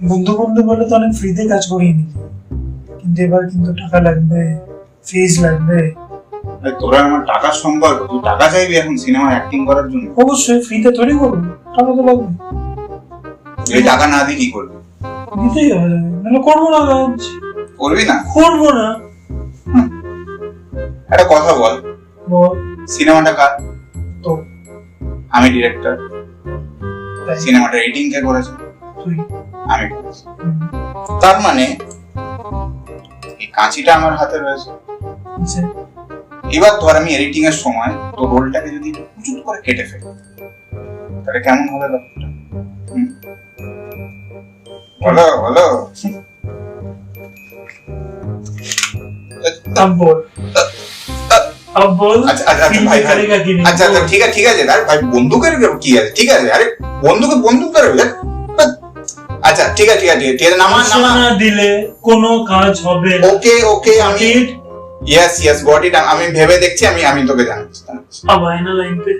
বন্ধু বন্ধু বলে তো অনেক ফ্রিতে কাজ করিয়ে নিই কিন্তু এবার কিন্তু টাকা লাগবে ফিজ লাগবে। তোরা আমার টাকার সম্পর্ক তুই টাকা চাইবি এখন সিনেমা অ্যাক্টিং করার জন্য? অবশ্যই ফ্রিতে তৈরি করব টাকা তো লাগবে। এই টাকা না দিয়ে কি করবি? দিতেই হবে নাহলে করব না কাজ করবি না? করব না। একটা কথা বল। বল। সিনেমাটা কার? তো? আমি ডিরেক্টর সিনেমাটা এডিটিং কে করেছে? তুই। আমি তার মানে এই কাঁচিটা আমার হাতে রয়েছে। এবার ধর আমি এডিটিং এর সময় তো রোলটাকে যদি একটু করে কেটে তাহলে কেমন হবে ব্যাপারটা? বলো বলো। ঠিক আছে ঠিক আছে আরে ভাই বন্দুকের কি আছে? ঠিক আছে আরে বন্ধুকে বন্দুক ধরে ঠিক আছে ঠিক আছে ঠিক আছে নামা নামা দিলে কোনো কাজ হবে ওকে ওকে আমি ইয়েস ইয়েস গট ইট আমি ভেবে দেখছি আমি আমি তোকে জানাচ্ছি। আ লাইন পে